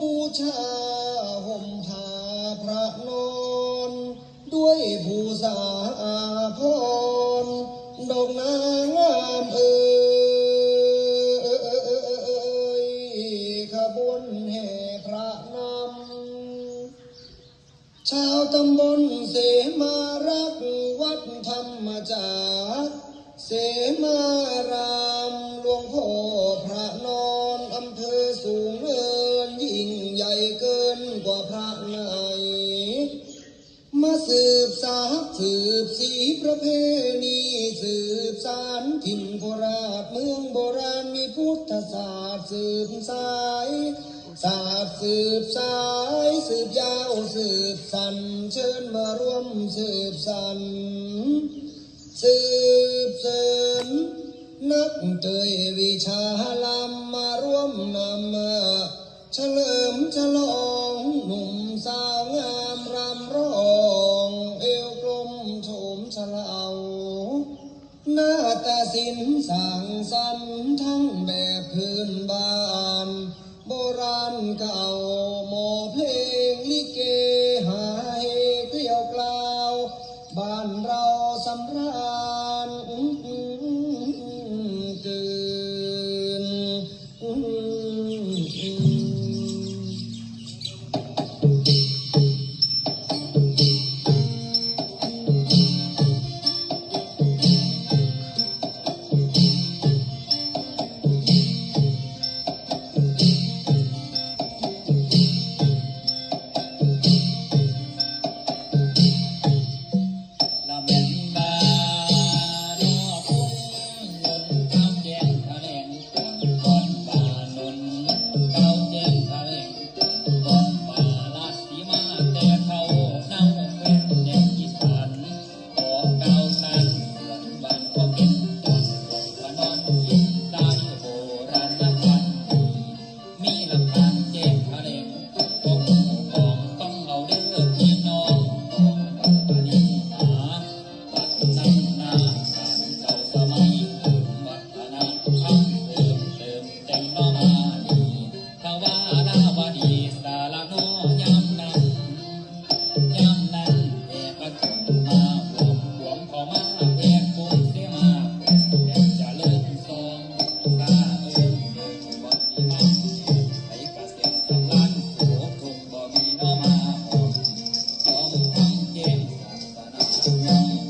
บูชาห่มหาพระนอนด้วยภูษาอพรดอกนางามเอยขบวนแห่พระนำชาวตำบลเสมารักวัดธรรมจากเสมารา ประเพณีสืบสานถิ่นโคราชเมืองโบราณมีพุทธศาสตร์สืบสายศาสตร์สืบสายสืบยาวสืบสันเชิญมาร่วมสืบสันสืบเสริมนักเตยวิชาลำมาร่วมนำเฉลิมฉลองหนุ่มสาวงาม สินสั่งซ้ำทั้งแบบพื้นบ้าน โบราณเก่าหมอเพล วดีสาลโนยำนันยำนั้นเอกชุมมาหวมหวมขอมาเอกโกเสมาเอกจะเลิกทรงตาเอิญเอกบ่มีมาไอกระเสียงวันโหคงบ่มีนมาหอมขอมือทั้งเจมศาสนา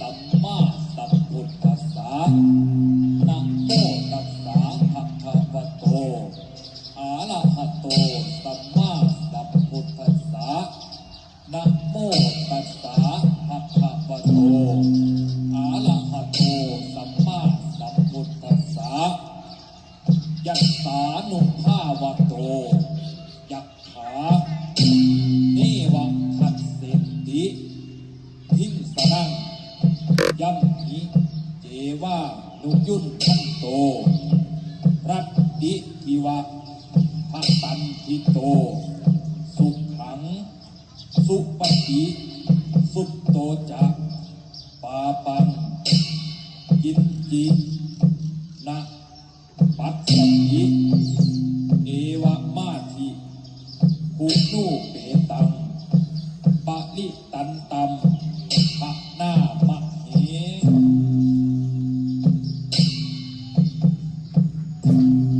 สัมมาสัมพุทธัสสะนะโมตัสสะภะคะวะโตอรหะโตสัมมาสัพุทธัสสะนะโมตัสสะภะคะวะโตอรหะโตสัมมาสัพุทธัสสะยัสสานุภวะโตยักขา ยุยุ่นขันโต รัตติทิวะพัตันทิโต สุขัง สุปฏิสุตโตจะปาปังกินจินะปัตติ เห